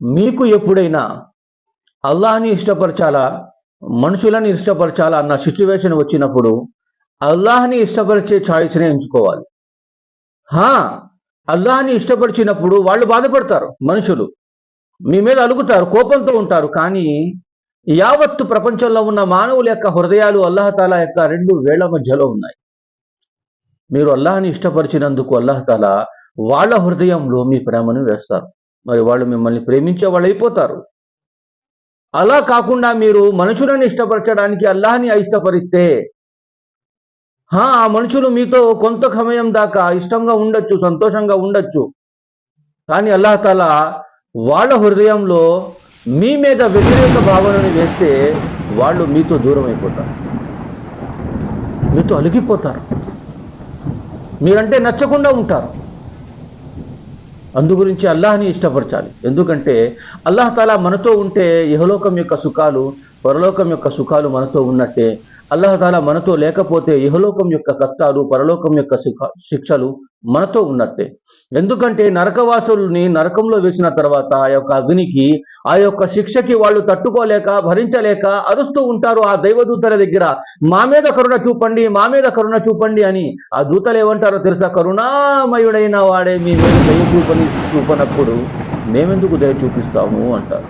మీకు ఎప్పుడైనా అల్లాహని ఇష్టపరచాలా? మనుషులని ఇష్టపరచాలా? అన్న సిచ్యువేషన్ వచ్చినప్పుడు అల్లాహని ఇష్టపరిచే ఛాయిస్నే ఎంచుకోవాలి. హా! అల్లాహని ఇష్టపరిచినప్పుడు వాళ్ళు బాధపడతారు మనుషులు. మీ మీద అలుగుతారు కోపంతో ఉంటారు కానీ యావత్తు ప్రపంచంలో ఉన్న మానవుల యొక్క హృదయాలు అల్లహతాలా యొక్క రెండు వేళ్ళ మధ్యలో ఉన్నాయి. మీరు అల్లాహని ఇష్టపరిచినందుకు అల్లహతాలా వాళ్ళ హృదయంలో మీ ప్రేమను వేస్తారు. మరి వాళ్ళు మిమ్మల్ని ప్రేమించే వాళ్ళు అయిపోతారు. అలా కాకుండా మీరు మనుషులను ఇష్టపరచడానికి అల్లాహని ఇష్టపరిస్తే హా, ఆ మనుషులు మీతో కొంత సమయం దాకా ఇష్టంగా ఉండొచ్చు సంతోషంగా ఉండొచ్చు. కానీ అల్లాహతాలా వాళ్ళ హృదయంలో మీ మీద వ్యతిరేక భావనని వేస్తే వాళ్ళు మీతో దూరం అయిపోతారు. మీతో అలిగిపోతారు. మీరంటే నచ్చకుండా ఉంటారు. అందు గురించి అల్లాహని ఇష్టపరచాలి. ఎందుకంటే అల్లాహ్ తాలా మనతో ఉంటే యహలోకం యొక్క సుఖాలు పరలోకం యొక్క సుఖాలు మనతో ఉన్నట్టే. అల్లహతాల మనతో లేకపోతే ఇహలోకం యొక్క కష్టాలు పరలోకం యొక్క శిక్షలు మనతో ఉన్నట్టే. ఎందుకంటే నరకవాసుల్ని నరకంలో వేసిన తర్వాత ఆ యొక్క అగ్నికి ఆ యొక్క శిక్షకి వాళ్ళు తట్టుకోలేక భరించలేక అరుస్తూ ఉంటారు ఆ దైవదూతల దగ్గర. మా మీద కరుణ చూపండి మా మీద కరుణ చూపండి అని ఆ దూతలు ఏమంటారో తెలుసా? కరుణామయుడైన వాడే మీ మీద దయ చూపని చూపనప్పుడు మేమెందుకు దయ చూపిస్తాము అంటారు.